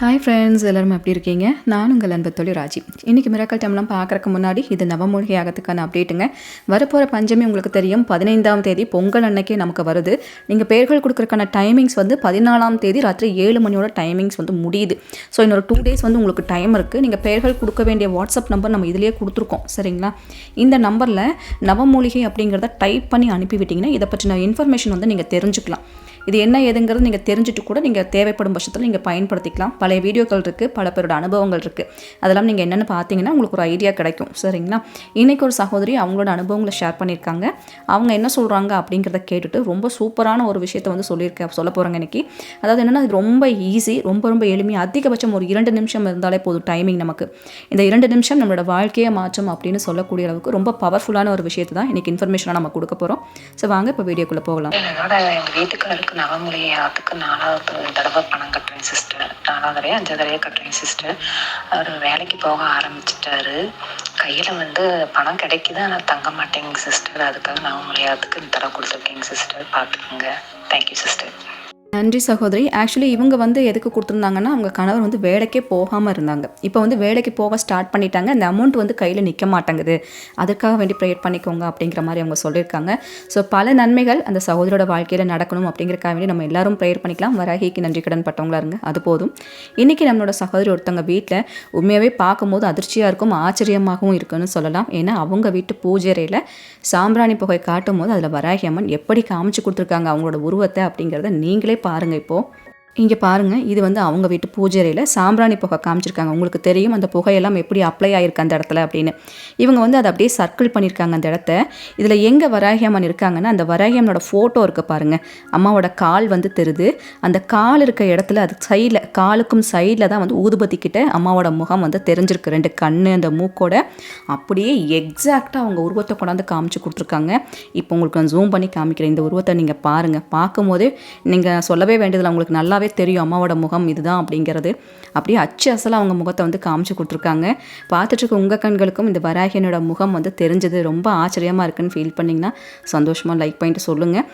Hi friends எல்லோரும் எப்படி இருக்கீங்க? நான் உங்கள் அன்பு தொழில் ராஜி. இன்றைக்கி மிராக்கல் டைம்லாம் பார்க்குறக்கு முன்னாடி இது நவமூலிகை ஆகத்துக்கான அப்டேட்டுங்க வரப்போகிற பஞ்சமி உங்களுக்கு தெரியும். பதினைந்தாம் தேதி பொங்கல் அன்னைக்கே நமக்கு வருது. நீங்கள் பேர்கள் கொடுக்குறக்கான டைமிங்ஸ் வந்து பதினாலாம் தேதி ராத்திரி ஏழு மணியோட டைமிங்ஸ் வந்து முடியுது. ஸோ இன்னொரு டூ டேஸ் வந்து உங்களுக்கு டைம் இருக்குது நீங்கள் பேர்கள் கொடுக்க வேண்டிய வாட்ஸ்அப் நம்பர் நம்ம இதிலேயே கொடுத்துருக்கோம். சரிங்களா? இந்த நம்பரில் நவமூலிகை அப்படிங்கிறத டைப் பண்ணி அனுப்பிவிட்டிங்கன்னா இதை பற்றின இன்ஃபர்மேஷன் வந்து நீங்கள் தெரிஞ்சுக்கலாம். இது என்ன ஏதுங்கிறது நீங்கள் தெரிஞ்சுட்டு கூட நீங்கள் தேவைப்படும் பட்சத்தில் நீங்கள் பயன்படுத்திக்கலாம். பழைய வீடியோக்கள் இருக்குது பல பேரோட அனுபவங்கள் இருக்குது அதெல்லாம் நீங்கள் என்னென்னு பார்த்தீங்கன்னா உங்களுக்கு ஒரு ஐடியா கிடைக்கும். சரிங்களா? இன்றைக்கி ஒரு சகோதரி அவங்களோட அனுபவங்களை ஷேர் பண்ணியிருக்காங்க. அவங்க என்ன சொல்கிறாங்க அப்படிங்கிறத கேட்டுட்டு ரொம்ப சூப்பரான ஒரு விஷயத்தை வந்து சொல்லியிருக்க சொல்ல போகிறாங்க இன்றைக்கி அதாவது என்னென்னா இது ரொம்ப ஈஸி ரொம்ப ரொம்ப எளிமையாக அதிகபட்சம் ஒரு இரண்டு நிமிஷம் இருந்தாலே போதும் டைமிங் நமக்கு. இந்த இரண்டு நிமிஷம் நம்மளோட வாழ்க்கையை மாற்றம் அப்படின்னு சொல்லக்கூடிய அளவுக்கு ரொம்ப பவர்ஃபுல்லான ஒரு விஷயத்தை தான் இன்றைக்கி இன்ஃபர்மேஷனாக நம்ம கொடுக்க போகிறோம் ஸோ வாங்க இப்போ வீடியோக்குள்ளே போகலாம். என்னோட எங்கள் வீட்டுக்காருக்கு நவமொழி ஆத்துக்கு நாலாவது தடவை பணம் கட்டுறேன் சிஸ்டர் நாலாவது தடவையா அஞ்சாவது தடவையா கட்டுறேன் சிஸ்டர் அவர் வேலைக்கு போக ஆரம்பிச்சிட்டாரு. கையில் வந்து பணம் கிடைக்குது ஆனால் தங்க மாட்டேங்க சிஸ்டர் அதுக்காக நவமொழி இந்த தடவை கொடுத்துருக்கேங்க சிஸ்டர் பார்த்துக்குங்க தேங்க்யூ சிஸ்டர் நன்றி சகோதரி. ஆக்சுவலி இவங்க வந்து எதுக்கு கொடுத்துருந்தாங்கன்னா அவங்க கணவர் வந்து வேலைக்கே போகாமல் இருந்தாங்க. இப்போ வந்து வேலைக்கு போக ஸ்டார்ட் பண்ணிட்டாங்க. அந்த அமௌண்ட் வந்து கையில் நிற்க மாட்டேங்குது. அதுக்காக வேண்டி ப்ரேயர் பண்ணிக்கோங்க அப்படிங்கிற மாதிரி அவங்க சொல்லியிருக்காங்க. ஸோ பல நன்மைகள் அந்த சகோதரோட வாழ்க்கையில் நடக்கணும் அப்படிங்கிறக்காக வேண்டி நம்ம எல்லாரும் ப்ரேயர் பண்ணிக்கலாம். வராகிக்கு நன்றி கடன் பட்டவங்களா இருங்க அது போதும். இன்றைக்கி நம்மளோட சகோதரி ஒருத்தவங்க வீட்டில் உண்மையாகவே பார்க்கும்போது அதிர்ச்சியாக இருக்கும் ஆச்சரியமாகவும் இருக்குன்னு சொல்லலாம். ஏன்னா அவங்க வீட்டு பூஜைறையில் சாம்பிராணி புகை காட்டும் போது அதில் வராகி அம்மன் எப்படி காமிச்சு கொடுத்துருக்காங்க அவங்களோட உருவத்தை அப்படிங்கிறத நீங்களே பாருங்கள் இப்போது இங்கே பாருங்கள் இது வந்து அவங்க வீட்டு பூஜைறையில் சாம்பிராணி புகை காமிச்சிருக்காங்க. உங்களுக்கு தெரியும் அந்த புகையெல்லாம் எப்படி அப்ளை ஆயிருக்கு அந்த இடத்துல அப்படின்னு. இவங்க வந்து அதை அப்படியே சர்க்கிள் பண்ணியிருக்காங்க அந்த இடத்த. இதில் எங்கே வராகியம்மன் இருக்காங்கன்னா அந்த வராகியம்மனோட ஃபோட்டோ இருக்குது பாருங்கள் அம்மாவோட கால் வந்து தெருது. அந்த கால் இருக்க இடத்துல அது சைடில் காலுக்கும் சைடில் தான் வந்து ஊதுபத்தி கிட்ட அம்மாவோட முகம் வந்து தெரிஞ்சிருக்கு. ரெண்டு கண்ணு அந்த மூக்கோட. அப்படியே எக்ஸாக்டாக அவங்க உருவத்தை கொண்டாந்து காமிச்சு கொடுத்துருக்காங்க. இப்போ உங்களுக்கு நான் ஜூம் பண்ணி காமிக்கிறேன். இந்த உருவத்தை நீங்கள் பாருங்கள் பார்க்கும்போதே நீங்கள் சொல்லவே வேண்டியதில்லை. உங்களுக்கு நல்லாவே தெரியும் அம்மாவோட முகம் இதுதான் அப்படிங்கிறது. அப்படியே அச்சு அசலாக அவங்க முகத்தை வந்து காமிச்சு கொடுத்துருக்காங்க. பார்த்துட்டு இருக்க உங்கள் கண்களுக்கும் இந்த வராகியனோட முகம் வந்து தெரிஞ்சது. ரொம்ப ஆச்சரியமாக இருக்குன்னு ஃபீல் பண்ணிங்கன்னா சந்தோஷமாக லைக் பண்ணிட்டு சொல்லுங்கள்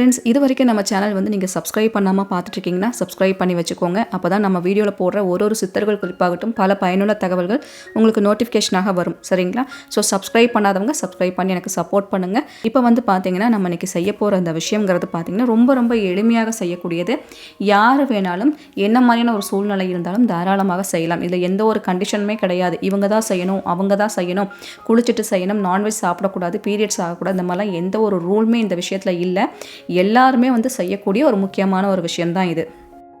ஃப்ரெண்ட்ஸ் இது வரைக்கும் நம்ம சேனல் வந்து நீங்கள் சப்ஸ்கிரைப் பண்ணாமல் பார்த்துட்ருக்கீங்கன்னா சப்ஸ்கிரைப் பண்ணி வச்சுக்கோங்க. அப்போ தான் நம்ம வீடியோவில் போடுற ஒரு ஒரு சித்தர்கள் குறிப்பாகட்டும் பல பயனுள்ள தகவல்கள் உங்களுக்கு நோட்டிஃபிகேஷனாக வரும். சரிங்களா? ஸோ சப்ஸ்கிரைப் பண்ணாதவங்க சப்ஸ்கிரைப் பண்ணி எனக்கு சப்போர்ட் பண்ணுங்கள் இப்போ வந்து பார்த்தீங்கன்னா நம்ம இன்றைக்கி செய்ய போகிற அந்த விஷயங்கிறது பார்த்தீங்கன்னா ரொம்ப ரொம்ப எளிமையாக செய்யக்கூடியது. யார் வேணாலும் என்ன மாதிரியான ஒரு சூழ்நிலை இருந்தாலும் தாராளமாக செய்யலாம். இதில் எந்த ஒரு கண்டிஷனுமே கிடையாது. இவங்க தான் செய்யணும் அவங்க தான் செய்யணும். குளிச்சுட்டு செய்யணும் நான்வெஜ் சாப்பிடக்கூடாது பீரியட்ஸ் ஆகக்கூடாது இந்த மாதிரிலாம் எந்த ஒரு ரூலுமே இந்த விஷயத்தில் இல்லை. எல்லாருமே வந்து செய்யக்கூடிய ஒரு முக்கியமான ஒரு விஷயம்தான் இது.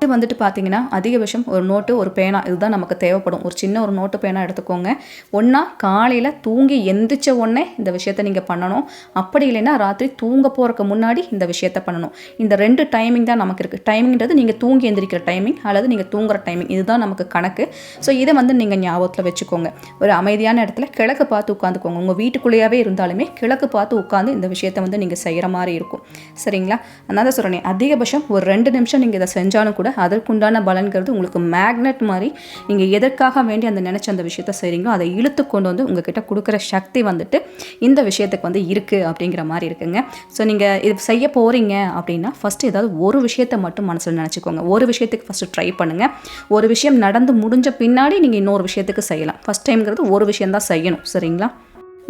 இது வந்துட்டு பார்த்தீங்கன்னா அதிகபட்சம் ஒரு நோட்டு ஒரு பேனா இதுதான் நமக்கு தேவைப்படும். ஒரு சின்ன ஒரு நோட்டு பேனா எடுத்துக்கோங்க. ஒன்றா காலையில் தூங்கி எந்திரிச்ச உடனே இந்த விஷயத்த நீங்கள் பண்ணணும். அப்படி இல்லைன்னா ராத்திரி தூங்க போகிறக்கு முன்னாடி இந்த விஷயத்த பண்ணணும். இந்த ரெண்டு டைமிங் தான் நமக்கு இருக்குது டைமிங்கிறது நீங்கள் தூங்கி எந்திரிக்கிற டைமிங் அல்லது நீங்கள் தூங்குற டைமிங் இதுதான் நமக்கு கணக்கு. ஸோ இதை வந்து நீங்கள் ஞாபகத்தில் வச்சுக்கோங்க. ஒரு அமைதியான இடத்துல கிழக்கு பார்த்து உட்காந்துக்கோங்க. உங்கள் வீட்டுக்குள்ளேயாவே இருந்தாலுமே கிழக்கு பார்த்து உட்காந்து இந்த விஷயத்தை வந்து நீங்கள் செய்கிற மாதிரி இருக்கும். சரிங்களா? அதனால் சொல்கிறேன் அதிகபட்சம் ஒரு ரெண்டு நிமிஷம் நீங்கள் இதை செஞ்சாலும் கூட அதற்குண்டான பலன்கிறது உங்களுக்கு மேக்னெட் மாதிரி நீங்கள் எதற்காக வேண்டி அந்த நினச்ச அந்த விஷயத்த செய்கிறீங்களோ அதை இழுத்து கொண்டு வந்து உங்ககிட்ட கொடுக்குற சக்தி வந்துட்டு இந்த விஷயத்துக்கு வந்து இருக்குது அப்படிங்கிற மாதிரி இருக்குங்க. ஸோ நீங்கள் இது செய்ய போகிறீங்க அப்படின்னா ஃபஸ்ட்டு ஏதாவது ஒரு விஷயத்தை மட்டும் மனசில் நினச்சிக்கோங்க. ஒரு விஷயத்துக்கு ஃபஸ்ட்டு ட்ரை பண்ணுங்கள் ஒரு விஷயம் நடந்து முடிஞ்ச பின்னாடி நீங்கள் இன்னொரு விஷயத்துக்கு செய்யலாம். ஃபஸ்ட் டைம்ங்கிறது ஒரு விஷயம் தான் செய்யணும். சரிங்களா?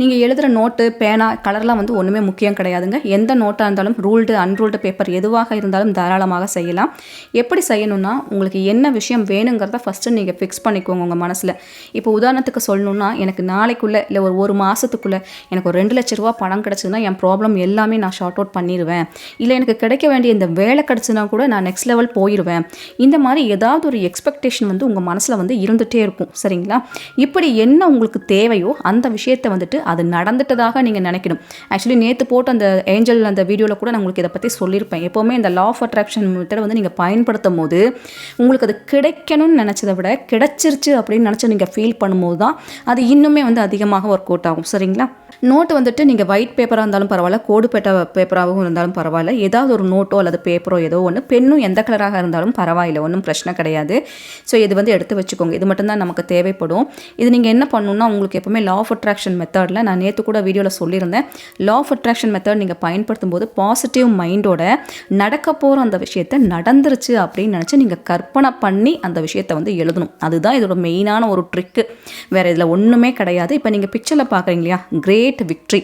நீங்கள் எழுதுகிற நோட்டு பேனா கலர்லாம் வந்து ஒன்றுமே முக்கியம் கிடையாதுங்க. எந்த நோட்டாக இருந்தாலும் ரூல்டு அன்ரூல்டு பேப்பர் எதுவாக இருந்தாலும் தாராளமாக செய்யலாம். எப்படி செய்யணும்னா உங்களுக்கு என்ன விஷயம் வேணுங்கிறத ஃபஸ்ட்டு நீங்கள் ஃபிக்ஸ் பண்ணிக்கோங்க உங்கள் மனசில். இப்போ உதாரணத்துக்கு சொல்லணும்னா எனக்கு நாளைக்குள்ளே இல்லை ஒரு ஒரு மாதத்துக்குள்ளே எனக்கு ஒரு ரெண்டு லட்ச ரூபா பணம் கிடச்சதுன்னா என் ப்ராப்ளம் எல்லாமே நான் ஷார்ட் அவுட் பண்ணிடுவேன் இல்லை எனக்கு கிடைக்க வேண்டிய இந்த வேலை கிடச்சுன்னா கூட நான் நெக்ஸ்ட் லெவல் போயிடுவேன் இந்த மாதிரி ஏதாவது ஒரு எக்ஸ்பெக்டேஷன் வந்து உங்கள் மனசில் வந்து இருந்துகிட்டே இருக்கும். சரிங்களா? இப்படி என்ன உங்களுக்கு தேவையோ அந்த விஷயத்தை வந்துட்டு அது நடந்துட்டதாக நீங்கள் நினைக்கணும். ஆக்சுவலி நேற்று போட்டு அந்த ஏஞ்சல் அந்த வீடியோவில் கூட நான் உங்களுக்கு இதை பற்றி சொல்லியிருப்பேன். எப்போவுமே இந்த லா ஆஃப் அட்ராக்ஷன் மெத்தடை வந்து நீங்கள் பயன்படுத்தும் போது உங்களுக்கு அது கிடைக்கணும்னு நினச்சதை விட கிடைச்சிருச்சு அப்படின்னு நினச்சி நீங்கள் ஃபீல் பண்ணும்போது தான் அது இன்னுமே வந்து அதிகமாக ஒர்க் அவுட் ஆகும். சரிங்களா? நோட்டு வந்துட்டு நீங்கள் ஒயிட் பேப்பராக இருந்தாலும் பரவாயில்ல கோடு பேட்ட பேப்பராகவும் இருந்தாலும் பரவாயில்ல. ஏதாவது ஒரு நோட்டோ அல்லது பேப்பரோ ஏதோ ஒன்று பெண்ணும் எந்த கலராக இருந்தாலும் பரவாயில்ல ஒன்றும் பிரச்சனை கிடையாது. ஸோ இது வந்து எடுத்து வச்சுக்கோங்க. இது மட்டும்தான் நமக்கு தேவைப்படும். இது நீங்கள் என்ன பண்ணணும்னா உங்களுக்கு எப்போவுமே லா ஆஃப் அட்ராக்ஷன் மெத்தடில் பார்த்தீங்கன்னா நான் நேற்று கூட வீடியோவில் சொல்லியிருந்தேன். லா ஆஃப் அட்ராக்ஷன் மெத்தட் நீங்கள் பயன்படுத்தும் போது பாசிட்டிவ் மைண்டோட நடக்க போகிற அந்த விஷயத்தை நடந்துருச்சு அப்படின்னு நினச்சி நீங்கள் கற்பனை பண்ணி அந்த விஷயத்தை வந்து எழுதணும். அதுதான் இதோட மெயினான ஒரு ட்ரிக்கு வேறு இதில் ஒன்றுமே கிடையாது. இப்போ நீங்கள் பிக்சரில் பார்க்குறீங்க இல்லையா? கிரேட் விக்ட்ரி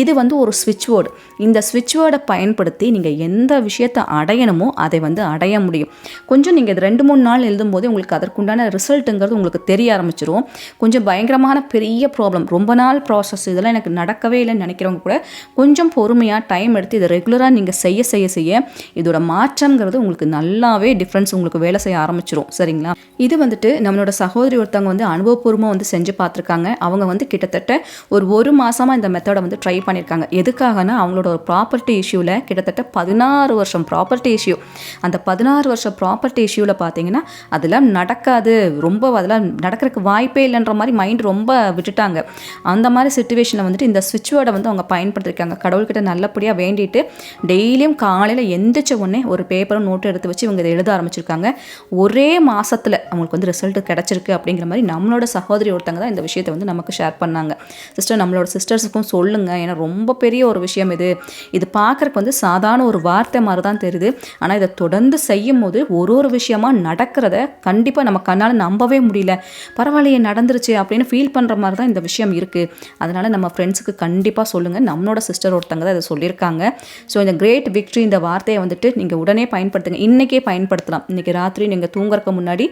இது வந்து ஒரு ஸ்விட்ச் வேர்டு இந்த ஸ்விட்ச் வேர்டை பயன்படுத்தி நீங்கள் எந்த விஷயத்தை அடையணுமோ அதை வந்து அடைய முடியும். கொஞ்சம் நீங்கள் இது ரெண்டு மூணு நாள் எழுதும்போது உங்களுக்கு அதற்குண்டான ரிசல்ட்டுங்கிறது உங்களுக்கு தெரிய ஆரம்பிச்சிடும் கொஞ்சம் பயங்கரமான பெரிய ப்ராப்ளம் ரொம்ப நாள் ப்ராசஸ் இதெல்லாம் எனக்கு நடக்கவே இல்லைன்னு நினைக்கிறவங்க கூட கொஞ்சம் பொறுமையாக டைம் எடுத்து இதை ரெகுலராக நீங்கள் செய்ய செய்ய செய்ய இதோட மாற்றம்ங்கிறது உங்களுக்கு நல்லாவே டிஃப்ரென்ஸ் உங்களுக்கு வேலை செய்ய ஆரம்பிச்சிரும். சரிங்களா? இது வந்துட்டு நம்மளோட சகோதரி ஒருத்தவங்க வந்து அனுபவபூர்வமாக வந்து செஞ்சு பார்த்துருக்காங்க. அவங்க வந்து கிட்டத்தட்ட ஒரு ஒரு மாதமாக இந்த மெத்தடை வந்து ட்ரை பண்ணியிருக்காங்க எதுக்காகனா அவங்களோட ஒரு ப்ராப்பர்ட்டி இஷ்யூவில் கிட்டத்தட்ட பதினாறு வருஷம் ப்ராப்பர்ட்டி இஷ்யூ அந்த பதினாறு வருஷம் ப்ராப்பர்ட்டி இஷ்யூவில் பார்த்தீங்கன்னா அதெல்லாம் நடக்காது. ரொம்ப அதெல்லாம் நடக்கிறதுக்கு வாய்ப்பே இல்லைன்ற மாதிரி மைண்ட் ரொம்ப விட்டுட்டாங்க. அந்த மாதிரி சுச்சுவேஷனில் வந்துட்டு இந்த சுவிட்ச் வேர்டை வந்து அவங்க பயன்படுத்திருக்காங்க. கடவுள்கிட்ட நல்லபடியாக வேண்டிட்டு டெய்லியும் காலையில் எந்திரிச்ச உடனே ஒரு பேப்பரும் நோட்டு எடுத்து வச்சு இவங்க இதை எழுத ஆரம்பிச்சிருக்காங்க. ஒரே மாதத்தில் அவங்களுக்கு வந்து ரிசல்ட் கிடச்சிருக்கு அப்படிங்கிற மாதிரி நம்மளோட சகோதரி ஒருத்தங்க தான் இந்த விஷயத்தை வந்து நமக்கு ஷேர் பண்ணாங்க. சிஸ்டர் நம்மளோட சிஸ்டர்ஸுக்கும் சொல்லுங்கள் ஏன்னா ரொம்ப பெரிய ஒரு விஷயம் இது. இது பார்க்குறக்கு வந்து சாதாரண ஒரு வார்த்தை மாதிரி தான் தெரியுது. ஆனால் இதை தொடர்ந்து செய்யும் போது ஒரு ஒரு விஷயமா நடக்கிறத கண்டிப்பாக நம்ம கண்ணால் நம்பவே முடியல. பரவாயில்லையே நடந்துருச்சு அப்படின்னு ஃபீல் பண்ணுற மாதிரி தான் இந்த விஷயம் இருக்குது அதனால் நம்ம ஃப்ரெண்ட்ஸுக்கு கண்டிப்பாக சொல்லுங்கள் நம்மளோட சிஸ்டர் ஒருத்தங்க தான் இதை சொல்லியிருக்காங்க. ஸோ இந்த கிரேட் விக்ட்ரி இந்த வார்த்தையை வந்துட்டு நீங்கள் உடனே பயன்படுத்துங்க. இன்றைக்கே பயன்படுத்தலாம். இன்றைக்கி ராத்திரி நீங்கள் தூங்குறதுக்கு முன்னாடி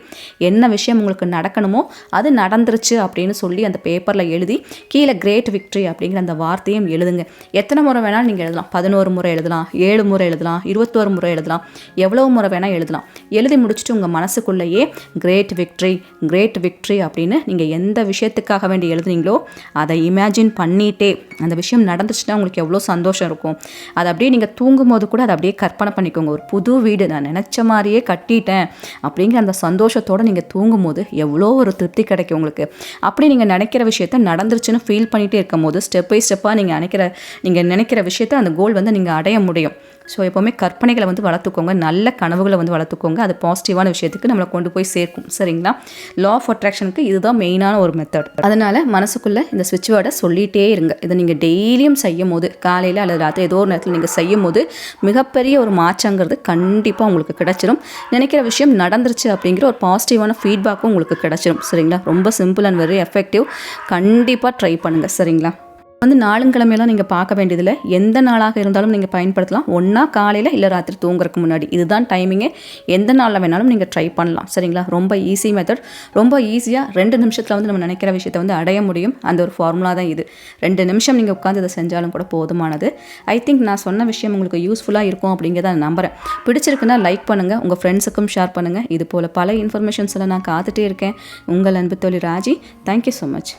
என்ன விஷயம் உங்களுக்கு நடக்கணுமோ அது நடந்துருச்சு அப்படின்னு சொல்லி அந்த பேப்பரில் எழுதி கீழே கிரேட் விக்ட்ரி அப்படிங்கிற அந்த வார்த்தையும் எழுதுங்க. எத்தனை முறை வேணாலும் நீங்கள் எழுதலாம். பதினோரு முறை எழுதலாம். ஏழு முறை எழுதலாம். இருபத்தோரு முறை எழுதலாம். எவ்வளோ முறை வேணால் எழுதலாம். எழுதி முடிச்சுட்டு உங்கள் மனசுக்குள்ளேயே கிரேட் விக்ட்ரி கிரேட் விக்ட்ரி அப்படின்னு நீங்கள் எந்த விஷயத்துக்காக வேண்டி எழுதுனீங்களோ அதை இமே இமேஜின் பண்ணிட்டே அந்த விஷயம் நடந்துச்சுன்னா உங்களுக்கு எவ்வளோ சந்தோஷம் இருக்கும். அதை அப்படியே நீங்கள் தூங்கும் போது கூட அதை அப்படியே கற்பனை பண்ணிக்கோங்க. ஒரு புது வீடு நான் நினச்ச மாதிரியே கட்டிட்டேன் அப்படிங்கிற அந்த சந்தோஷத்தோடு நீங்கள் தூங்கும்போது எவ்வளோ ஒரு திருப்தி கிடைக்கும் உங்களுக்கு. அப்படி நீங்கள் நினைக்கிற விஷயத்த நடந்துருச்சுன்னு ஃபீல் பண்ணிகிட்டே இருக்கும் போது ஸ்டெப் பை ஸ்டெப்பாக நீங்கள் நினைக்கிற நீங்கள் நினைக்கிற விஷயத்த அந்த கோல் வந்து நீங்கள் அடைய முடியும். ஸோ எப்போவுமே கற்பனைகளை வந்து வளர்த்துக்கோங்க. நல்ல கனவுகளை வந்து வளர்த்துக்கோங்க. அது பாசிட்டிவான விஷயத்துக்கு நம்மளை கொண்டு போய் சேர்க்கும். சரிங்களா? லா ஆஃப் அட்ராக்ஷனுக்கு இதுதான் மெயினான ஒரு மெத்தட் அதனால் மனசுக்குள்ளே இந்த சுவிட்ச் வேர்டை சொல்லிகிட்டே இருங்க. இதை நீங்கள் டெய்லியும் செய்யும் போது காலையில் அல்லது ராத்திரி ஏதோ ஒரு நேரத்தில் நீங்கள் செய்யும் போது மிகப்பெரிய ஒரு மாற்றங்கிறது கண்டிப்பாக உங்களுக்கு கிடச்சிரும். நினைக்கிற விஷயம் நடந்துருச்சு அப்படிங்கிற ஒரு பாசிட்டிவான ஃபீட்பேக்கும் உங்களுக்கு கிடச்சிரும். சரிங்களா? ரொம்ப சிம்பிள் அண்ட் வெரி எஃபெக்டிவ் கண்டிப்பாக ட்ரை பண்ணுங்கள் சரிங்களா? வந்து நாளுங்கிழமையெல்லாம் நீங்கள் பார்க்க வேண்டியதில்லை. எந்த நாளாக இருந்தாலும் நீங்கள் பயன்படுத்தலாம். ஒன்றா காலையில் இல்லை ராத்திரி தூங்குறதுக்கு முன்னாடி. இதுதான் டைமிங்கே எந்த நாளில் வேணாலும் நீங்கள் ட்ரை பண்ணலாம். சரிங்களா? ரொம்ப ஈஸி மெத்தட் ரொம்ப ஈஸியாக ரெண்டு நிமிஷத்தில் வந்து நம்ம நினைக்கிற விஷயத்தை வந்து அடைய முடியும். அந்த ஒரு ஃபார்முலா தான் இது. ரெண்டு நிமிஷம் நீங்கள் உட்காந்து இதை செஞ்சாலும் கூட போதுமானது. ஐ திங்க் நான் சொன்ன விஷயம் உங்களுக்கு யூஸ்ஃபுல்லாக இருக்கும் அப்படிங்கிறத நான் நம்புகிறேன் பிடிச்சிருக்குன்னா லைக் பண்ணுங்கள் உங்கள் ஃப்ரெண்ட்ஸுக்கும் ஷேர் பண்ணுங்கள் இது போல் பல இன்ஃபர்மேஷன்ஸில் நான் காத்துட்டே இருக்கேன். உங்கள் அன்பு தோழி ராஜி. Thank you so much